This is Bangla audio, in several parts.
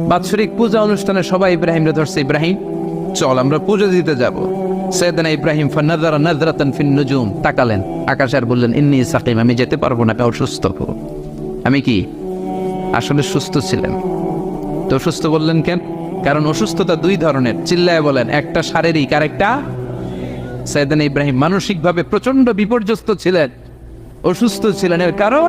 বাৎসরিক পূজা অনুষ্ঠানে সবাই ইব্রাহিমরে ধরছে, ইব্রাহিম, চল, আমরা পুজো দিতে যাব। ইব্রাহিম ফান্নাদারা নাজরাতান ফিন নুজুম, তাকালেন। আকাশ আর বললেন, ইন্নি সাকিম, আমি যেতে পারব না আমি কি? আসলে সুস্থ ছিলেন। তো বললেন কেন? কারণ অসুস্থতা দুই ধরনের। চিল্লায় বলেন, একটা শারীরিক আর একটা সৈয়দনা ইব্রাহিম মানসিকভাবে প্রচণ্ড বিপর্যস্ত ছিলেন। অসুস্থ ছিলেন এর কারণ?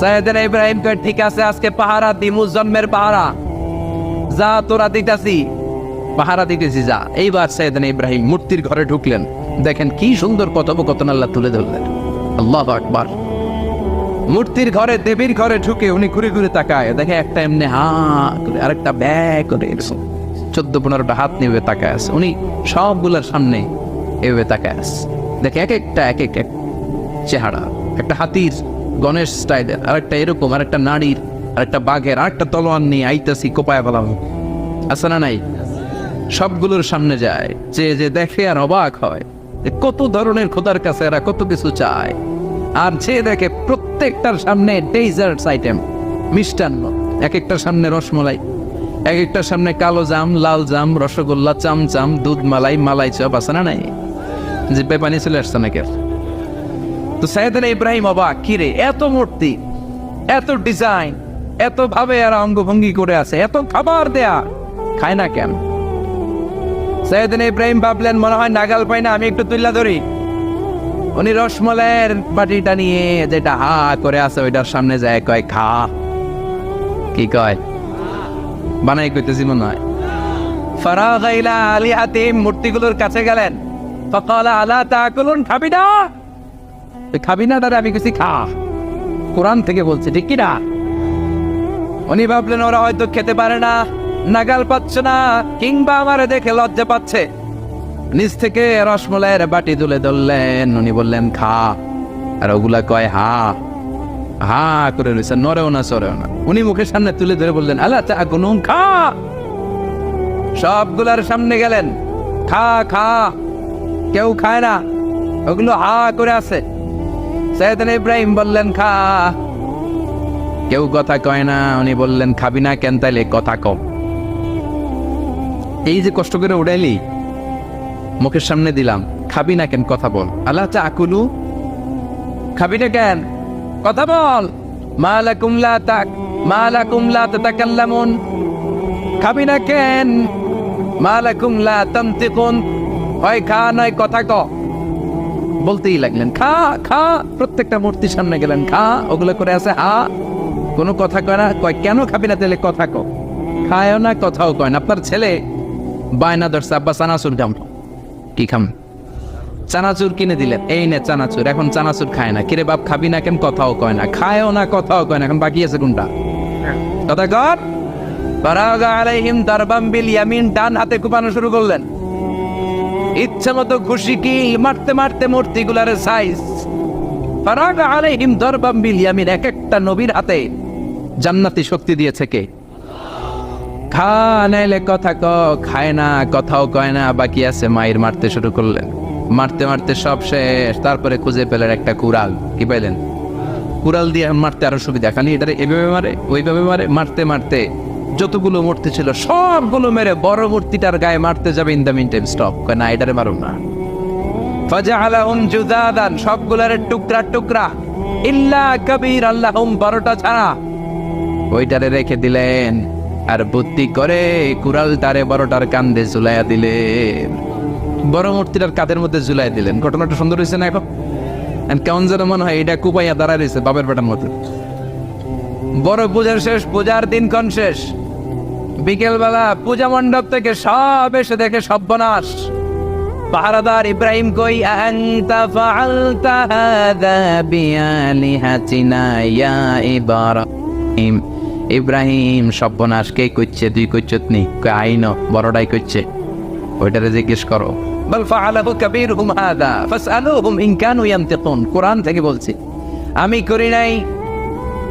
সাইয়েদের ইব্রাহিম কয় ঠিক আছে, আজকে পাহারা দিমু, জন্মের পাহারা। যা তোরা দিতাছি, পাহারা দিতেছি, যা। এইবার সাইয়েদান ইব্রাহিম মূর্তির ঘরে ঢুকলেন। দেখেন কি সুন্দর কথোপকথন আল্লাহ তুলে ধরলেন। আল্লাহ আকবার। মূর্তির ঘরে, দেবীর ঘরে ঢুকে উনি ঘুরে ঘুরে তাকায়। দেখে একটা এমনি হা করে, আরেকটা ব্যাগ করে এরকম। চোদ্দ, পনেরোটা হাত নিয়ে তাকায় আছে। উনি সবগুলোর সামনে এভাবে তাকায় আছে। দেখে এক একটা, এক এক এক চেহারা, একটা হাতির গণেশ স্টাইলের আরেকটা এরকম, আরেকটা নারীর আরেকটা বাঘের, আরেকটা তলোয়ার নিয়ে আইতাছি কোপায় বলাম আছে না নাই? সবগুলোর সামনে যায়। যে যে দেখে আর অবাক হয় কত ধরনের খোদার কাছে এরা কত কিছু চায়। আর যে দেখে প্রত্যেকটার সামনে ডেজার্টস আইটেম মিষ্টান্ন। এক একটার সামনে রসমলাই এক একটার সামনে কালো জাম, লাল জাম, রসগোল্লা, চামচাম দুধ মালাই মালাই চপ, আছে না নাই? যে পানি চলে আসছে নাকি? তো সাইয়েদানা ইব্রাহিম অবাক কিরে এত মূর্তি, এত ডিজাইন, এত ভাবে এরা অঙ্গভঙ্গি করে আছে, এত খাবার দেয়া, খায় না কেন? সৈয়দিন ইব্রাহিম ভাবলেন, মনে হয় নাগাল পাই না, আমি একটু তুল্লা ধরি। উনি রসমলাইয়ের বাটিটা নিয়ে যেটা হা করে আছে, ওইটার সামনে যায়, কয়, খা। কি কয়? বানাই কইতেছি মনে হয়। ফারাগ ইলা আলিহাতিম মূর্তিগুলোর কাছে গেলেন। ফকালা, আলা তাকুলুন, খাবি না? খাবি না, দাদা? আমি কিছু খা। কোরআন থেকে বলছে, ঠিক কি না উনি ভাবলেন, ওরা হয়তো খেতে পারে না, নাগাল পাচ্ছে না, কিংবা আমার দেখে লজ্জা পাচ্ছে। নিচ থেকে রসমলাইয়ের বাটি তুলে ধরলেন। উনি বললেন, খা। আর ওগুলা কয়, হা। হা করে রয়েছে নরেও না, সরেও না। উনি মুখের সামনে তুলে ধরে বললেন আল্লাহ চা গুনুন খা। সবগুলার সামনে গেলেন। খা খা। কেউ খায় না। ওগুলো হা করে আছে। সৈয়দান ইব্রাহিম বললেন, খা। কেউ কথা কয় না, উনি বললেন, খাবি না কেন তাইলে কথা কম। এই যে কষ্ট করে উড়াইলি, মুখের সামনে দিলাম, খাবি না কেন, কথা বল। আল্লাহ চা আকুলু? খাবি না কেন? কথা বল। মালা কুমলা তাক মালা কুমলা তাকাল্লামুন খাবি না কেন? মালা কুমলা তান্তিকুন। হয় খা, নয় কথা ক। বলতেই লাগলেন, খা খা। প্রত্যেকটা মূর্তির সামনে গেলেন, খা। ওগুলো করে আছে, হা। কোনো কথা কয় না, কয়, কেন খাবি না তাহলে কথা কো খায়ও না, কথাও কয় না। আপনার ছেলে বায়না ধরছে, আব্বা, চানাচুর খাম কি খাম? চানাচুর কিনে দিলেন। এই নে চানাচুর, এখন চানাচুর খায় না। কিরে বাপ, খাবি না কেন, কথাও কয় না। খায়ও না, কথাও কয় না। এখন বাকি আছে কোনটা? কথা কর। দারবাম বিল ইয়ামিন, ডান হাতে কুপানো শুরু করলেন। ইচ্ছা মতো খুশি কি? মারতে মারতে মূর্তিগুলার সাইজ ফারাগা আলাইহিম দারবাম বিল এক একটা নবীর হাতে জান্নাতি শক্তি দিয়েছে কে? খা, নাইলে কথা ক, খায় না, কথাও কয় না, বাকি আছে মায়ের মারতে শুরু করলেন। মারতে মারতে সব শেষ, তারপরে খুঁজে পেলেন একটা কুড়াল। কি পাইলেন? কুড়াল দিয়ে মারতে আরও সুবিধা, খালি এটারে এভাবে মারে, ওইভাবে মারে, মারতে মারতে। যতগুলো মূর্তি ছিল, সবগুলো মেরে বড় মূর্তিটার গায়ে মারতে যাবে in the mean time stop না, এটারে মারুন না। জুদাদান টুকরা টুকরা। ইল্লা কবির আল্লাহুম বারোটা ছাড়া। ওইটারে রেখে দিলেন, আর বুদ্ধি করে কুড়াল তারে বড়টার কান্দে ঝুলাইয়া দিলেন। বড় মূর্তিটার কাঁধের মধ্যে ঝুলাই দিলেন। ঘটনাটা সুন্দর হয়েছে না এখন? কেমন যেন মনে হয়, এটা কুপাইয়া দাঁড়ায় রয়েছে বাপের বেটার মতো। বড় পূজার শেষ, পূজার দিনক্ষণ শেষ। বিকেলবেলা পূজা মণ্ডপ থেকে সব এসে দেখে সর্বনাশ। পাহারাদার ইব্রাহিম কই, আনতা ফাআলতা হাযা বিআলিহাতিনা ইয়া ইব্রাহিম। ইব্রাহিম সব্যনাশ কে কইছে তুই কইছত নি? কই, আইন, বড়টাই কইছে ওইটারে জিজ্ঞেস করো। বল ফাআলাহু কাবীরহুম হাদা ফাসআলুহুম ইন কানু ইয়ানতিকুন। কোরআন থেকে বলছি। আমি করি নাই।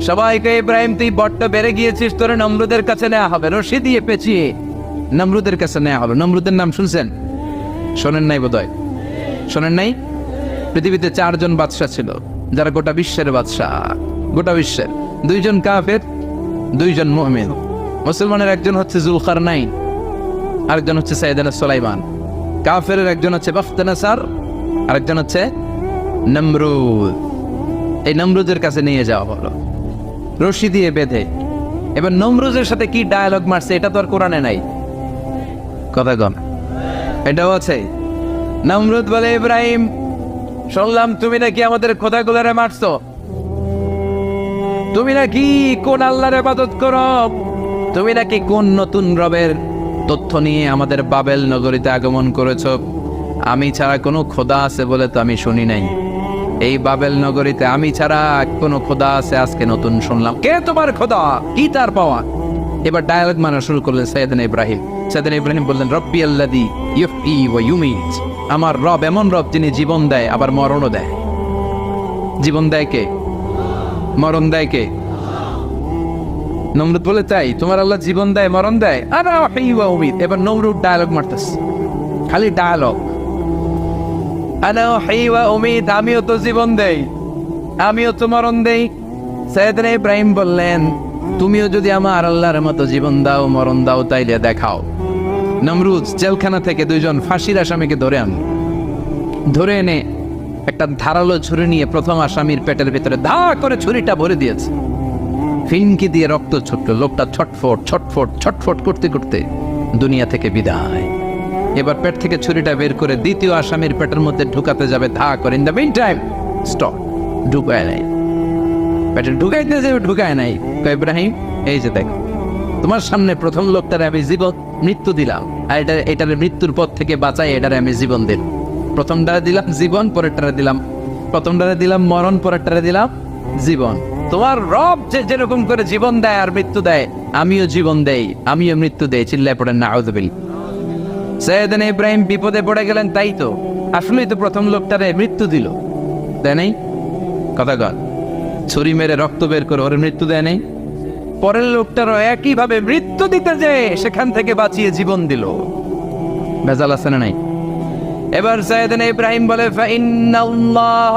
সবাইকে ইব্রাহিম, তুই বড্ড বেড়ে গিয়েছিস, তোরে নমরুদের কাছে নেওয়া হবে। রশি দিয়ে পেঁচিয়ে। নমরুদের কাছে নেওয়া হবে। নমরুদের নাম শুনছেন? শোনেন নাই বোধহয়? শোনেন নাই? পৃথিবীতে চারজন বাদশাহ ছিল, যারা গোটা বিশ্বের বাদশাহ। গোটা বিশ্বের। দুইজন কাফের, দুইজন মুহমিন মুসলমানের একজন হচ্ছে জুলখার নাইন আরেকজন হচ্ছে সাইদানা সোলাইমান। কাফের একজন হচ্ছে বাফতানাসার, আরেকজন হচ্ছে নমরুদ। এই নমরুদের কাছে নিয়ে যাওয়া হলো। রশি দিয়ে বেঁধে। এবার নমরুজের সাথে কি ডায়ালগ মারছে, এটা তো আর কোরআনে নাই। কথা কন এটাও আছে। নমরুদ বলে, ইব্রাহিম, শুনলাম তুমি নাকি আমাদের খোদাগুলারে মারছো। তুমি নাকি কোন আল্লাহর ইবাদত করো? তুমি নাকি কোন নতুন রবের তথ্য নিয়ে আমাদের বাবেল নগরীতে আগমন করেছ? আমি ছাড়া কোনো খোদা আছে বলে তো আমি শুনি নাই। এই বাবেল নগরীতে আমি ছাড়া কোনো খোদা আছে? আজকে নতুন শুনলাম। কে তোমার খোদা? কি তার পাওয়া? এবার ডায়ালগ মানা শুরু করলেন সৈয়দিন ইব্রাহিম। সৈয়দিন ইব্রাহিম বললেন, রব্বি আল্লাদি ইউফি ওয়া ইউমিত। আমার রব এমন রব যিনি জীবন দেয়, আবার মরণও দেয়। জীবন দেয় কে? মরণ দেয় কে? নমরুদ বলে, তাই, তোমার আল্লাহ জীবন দেয়, মরণ দেয়। আর এবার নমরুদ ডায়ালগ মারতেছে। খালি ডায়ালগ আমিও তো জীবন দেই। আমিও তো মরণ দেই। সৈয়দনা ইব্রাহিম বললেন, তুমিও যদি আমার আল্লাহর মতো জীবন দাও, মরণ দাও, তাইলে দেখাও। নমরুজ জেলখানা থেকে দুইজন ফাঁসির আসামিকে ধরে আন। ধরে এনে একটা ধারালো ছুরি নিয়ে প্রথম আসামির পেটের ভিতরে ধা করে ছুরিটা ভরে দিয়েছে। ফিনকি দিয়ে রক্ত ছুটলো, লোকটা ছটফট ছটফট ছটফট করতে করতে দুনিয়া থেকে বিদায়। এবার পেট থেকে ছুরিটা বের করে দ্বিতীয় আসামির পেটের মধ্যে ঢুকাতে যাবে, ধা করে। In the mean time stop ঢুকায় নাই। পেটে ঢুকাইতে যাবে, ঢুকায় নাই। ইব্রাহিম, এই যে দেখো, তোমার সামনে প্রথম লোকটারে আমি জীবন, মৃত্যু দিলাম। আর এটা, এটার মৃত্যুর পথ থেকে বাঁচাই, এটারে আমি জীবন দিন প্রথমটারে দিলাম জীবন, পরেরটারে দিলাম, প্রথমটারে দিলাম মরণ, পরেরটারে দিলাম জীবন। তোমার রব যে যেরকম করে জীবন দেয় আর মৃত্যু দেয়, আমিও জীবন দেই, আমিও মৃত্যু দেই, চিল্লায় পড়েন না আউদবিল সৈয়দিন ইব্রাহিম বিপদে পড়ে গেলেন, তাই তো। আসলেই তো প্রথম লোকটারে মৃত্যু দিল। দেয় কথা কর ছুরি মেরে রক্ত বের করে ওর মৃত্যু দেয় নাই? পরের লোকটারও একইভাবে মৃত্যু দিতে যে সেখান থেকে বাঁচিয়ে জীবন দিল। ভেজাল আছে না নাই? এবার সৈয়দিন ইব্রাহিম বলে ফাইন্নাল্লাহ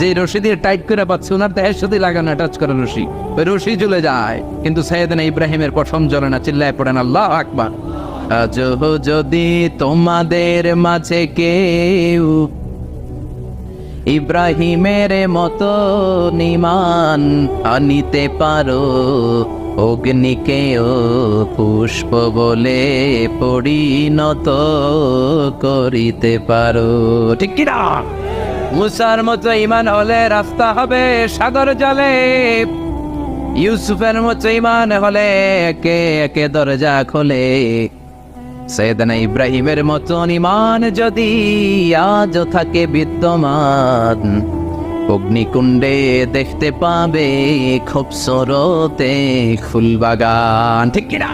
যে রশি দিয়ে টাইট করে পাচ্ছে, ওনার দেহের সাথে লাগানো টাচ করে রশি। ওই রশি জ্বলে যায়। কিন্তু সৈয়দনা ইব্রাহিমের পশম জ্বলে না, চিল্লায় পড়েন, আল্লাহ আকবার। আজ যদি তোমাদের মাঝে কেউ ইব্রাহিমের মতো নিমান আনিতে পারো অগ্নিকেও পুষ্প বলে পরিণত করিতে পারো। ঠিক কিনা? মুসার মতো ইমান হলে রাস্তা হবে সাগর জলে। ইউসুফের মতো ইমান হলে একে একে দরজা খোলে। সৈয়দনা ইব্রাহিমের মতন ইমান যদি আজ থাকে বিদ্যমান, অগ্নিকুণ্ডে দেখতে পাবে খুব সরতে ফুলবাগান ঠিক কিনা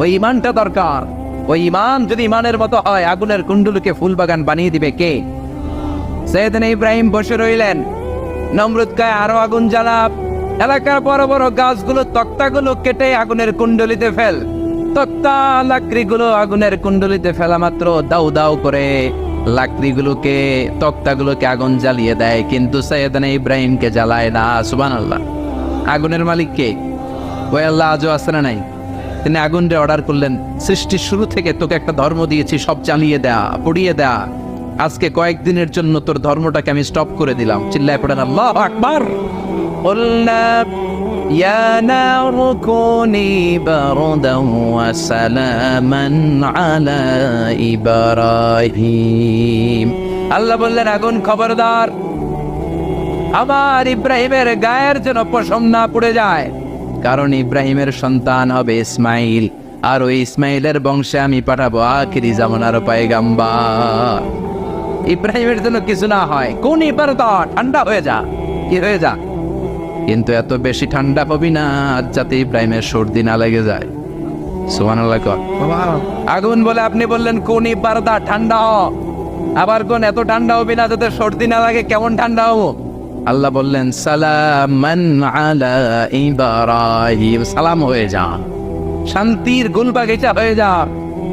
ওই ইমানটা দরকার। ওই ইমান যদি ইমানের মতো হয়, আগুনের কুণ্ডুলকে ফুলবাগান বানিয়ে দিবে কে? সৈয়দনা ইব্রাহিম বসে রইলেন। নমরুদ কায় আরও আগুন জ্বালা এলাকার বড় বড় গাছগুলো, তক্তাগুলো কেটে আগুনের কুণ্ডলিতে ফেল। তক্তা লাকড়িগুলো আগুনের কুণ্ডলিতে ফেলা মাত্র দাউ দাউ করে। লাকড়িগুলোকে, তক্তাগুলোকে আগুন জ্বালিয়ে দেয়, কিন্তু সৈয়দনা ইব্রাহিমকে জ্বালায় না সুবান আল্লাহ আগুনের মালিক কে? ওই আল্লাহ আজও আসে না নাই? তিনি আগুনরে অর্ডার করলেন, সৃষ্টির শুরু থেকে তোকে একটা ধর্ম দিয়েছি, সব জ্বালিয়ে দেয়া, পুড়িয়ে দেয়া। আজকে কয়েকদিনের জন্য তোর ধর্মটাকে আমি স্টপ করে দিলাম চিল্লায় পড়েন আল্লাহ আকবার قلنا يا نار كوني بردا وسلاما على إبراهيم আল্লাহ বললেন আগুন খবরদার আমার ইব্রাহিমের গায়ের যেন পশম না পড়ে যায় কারণ ইব্রাহিমের সন্তান হবে ইসমাইল আর ওই ইসমাইলের বংশে আমি পাঠাবো আখিরি জামানার পায়গাম্বার ইব্রাহিমের জন্য কিছু না হয়। কোন এবার ঠান্ডা হয়ে যা। কি হয়ে যা? কিন্তু এত বেশি ঠান্ডা পাবি না আজ যাতে ইব্রাহিমের সর্দি না লেগে যায়। সুমান আগুন বলে আপনি বললেন কোন ইবারদা ঠান্ডা হ। আবার কোন এত ঠান্ডা হবি না যাতে সর্দি না লাগে কেমন ঠান্ডা হব? আল্লাহ বললেন সালামান আলা ইব্রাহিম। সালাম হয়ে যা। শান্তির গুলবাগিচা হয়ে যা।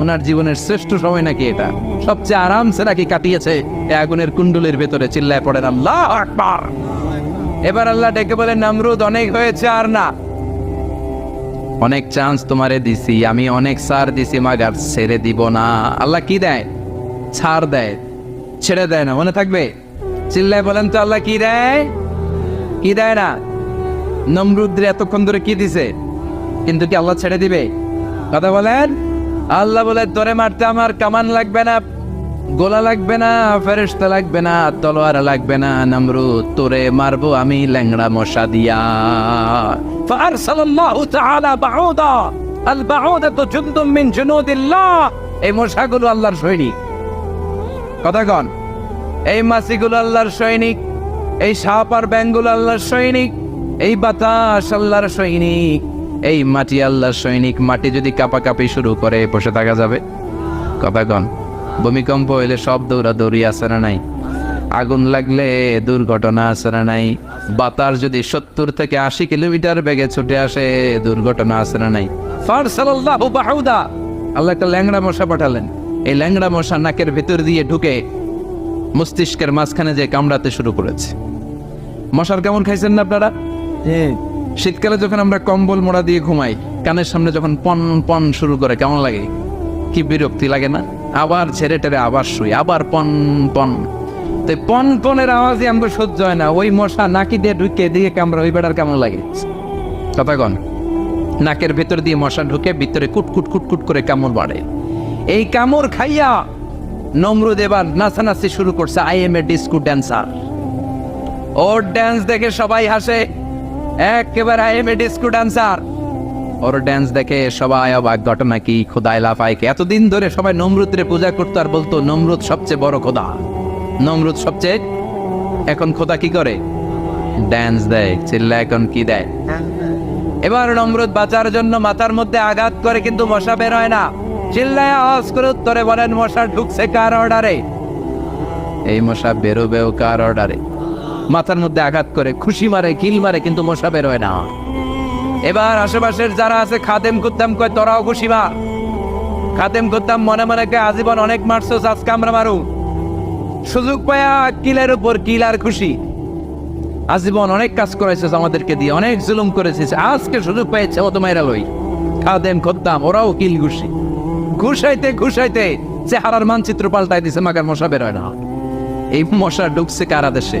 ওনার জীবনের শ্রেষ্ঠ সময় নাকি এটা? সবচেয়ে আরামসে নাকি কাটিয়েছে আগুনের কুণ্ডলির ভেতরে, চিল্লায় পড়েন আল্লাহ আকবার। এবার আল্লাহ ডেকে বলে, নমরুদ, অনেক হয়েছে আর না। অনেক চান্স তোমারে দিছি, আমি অনেক সার দিছি, মাগার ছেড়ে দিব না। আল্লাহ কি দেয়? ছাড় দেয়, ছেড়ে দেয় না, মনে থাকবে? চিল্লায় বলেন তো, আল্লাহ কি দেয়? কি দেয় না? নমরুদ্রে এতক্ষণ ধরে কি দিছে? কিন্তু কি আল্লাহ ছেড়ে দিবে? কথা বলেন। আল্লাহ বলে তোরে মারতে আমার কামান লাগবে না, গোলা লাগবে না ফেরেস্তা লাগবে না, তলোয়ার লাগবে না নামরু তোরে মারবো আমি ল্যাংড়া মশা দিয়া। ফার ফারসালাল্লাহু তাআলা বাউদা, আল বাউদা তো জুনদুম মিন জুনুদিল্লাহ। এই মশাগুলো আল্লাহর সৈনিক। কথা কন, এই মাছিগুলো আল্লাহর সৈনিক, এই সাপ আর ব্যাংগুলো আল্লাহর সৈনিক, এই বাতাস আল্লাহর সৈনিক। এই মাটি আল্লাহর সৈনিক, মাটি যদি কাপাকাপি শুরু করে, বসে থাকা যাবে? কথা কন, ভূমিকম্প হইলে সব দৌড়াদৌড়ি আছে না নাই? আগুন লাগলে দুর্ঘটনা আছে না নাই? বাতাস যদি সত্তর থেকে আশি কিলোমিটার বেগে ছুটে আসে, দুর্ঘটনা আছে না নাই? আল্লাহ একটা ল্যাংড়া মশা পাঠালেন। এই ল্যাংড়া মশা নাকের ভেতর দিয়ে ঢুকে মস্তিষ্কের মাঝখানে যে কামড়াতে শুরু করেছে। মশার কেমন খাইছেন না আপনারা? শীতকালে যখন আমরা কম্বল মোড়া দিয়ে ঘুমাই, কানের সামনে যখন পন পন শুরু করে, কেমন লাগে? কি বিরক্তি লাগে না? আবার ছেড়ে টেরে আবার শুই, আবার পন পন। তো পন, পনেরো আওয়াজই আমাকে সহ্য হয় না। ওই মশা নাকি দিয়ে ঢুকে, দিয়ে কামড়া ওই বেড়ার কেমন লাগে? কথা কন। নাকের ভেতর দিয়ে মশা ঢুকে, ভিতরে কুটকুট কুটকুট করে কামড় বাড়ে। এই কামড় খাইয়া নমরুদ এবার নাচানাচি শুরু করছে I am a disco dancer or dance দেখে সবাই হাসে। একেবারে I am a disco dancer or dance দেখে সবাই অবাক, ঘটনা কি? খোদাই লাফাইকে। এতদিন ধরে সবাই নমরুদরে পূজা করতো আর বলতো, নমরুদ সবচেয়ে বড় খোদা। নমরুদ সবচেয়ে এখন খোদা কি করে? ড্যান্স দেয়, চিল্লা, এখন কি দেয়? এবার নমরুদ বাঁচার জন্য মাথার মধ্যে আঘাত করে, কিন্তু মশা বের হয় না। চিল্লায় আওয়াজ করে উত্তরে বলেন, মশা ঢুকছে কার অর্ডারে এই মশা বেরোবেও কার অর্ডারে মাথার মধ্যে আঘাত করে, খুশি মারে, কিল মারে, কিন্তু মশা বের হয় না। এবার আশেপাশের যারা আছে, খাদেম কুদ্দাম কয়, তোরাও খুশি মার খাদেম কুদ্দাম মনে মনে কয়, আজীবন অনেক মারছো আজকে আমরা মারু সুযোগ পায়া কিলের উপর কিল আর খুশি। আজীবন অনেক কাজ করেছিস আমাদেরকে দিয়ে, অনেক জুলুম করেছিস। আজকে সুযোগ পেয়েছে ও তোমার লই। খাদেম খদ্দাম ওরাও কিল ঘুষি। ঘুষাইতে ঘুষাইতে চেহারার মানচিত্র পাল্টাই দিছে, মাগার মশা বের হয় না। এই মশা ঢুকছে কারা দেশে?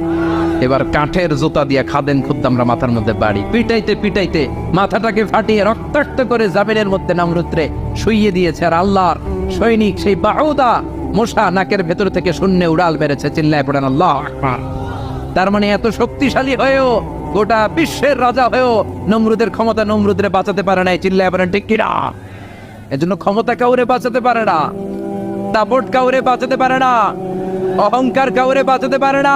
এবার কাঠের জুতা দিয়ে খাদেন খুদ্দামরা মাথার মধ্যে বাড়ি। পিটাইতে পিটাইতে মাথাটাকে ফাটিয়ে রক্তাক্ত করে জামিনের মধ্যে নামরুদ্রে শুইয়ে দিয়েছে আর আল্লাহর সৈনিক সেই বাহুদা মশা নাকের ভেতর থেকে শূন্য উড়াল বেড়েছে চিল্লায় পড়েন আল্লাহ তার মানে এত শক্তিশালী হয়েও গোটা বিশ্বের রাজা হয়েও নমরুদের ক্ষমতা নমরুদরে বাঁচাতে পারে না চিল্লায় পড়েন, ঠিক কিনা? এজন্য ক্ষমতা কাউরে বাঁচাতে পারে না দাপট কাউরে বাঁচাতে পারে না, অহংকার কাউরে বাঁচাতে পারে না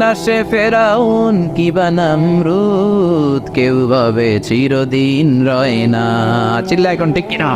না সে ফেরাউন কি বানামরুদ কেউ ভাবে চিরদিন রয় না। চিল্লা কোন ঠিক কিনা?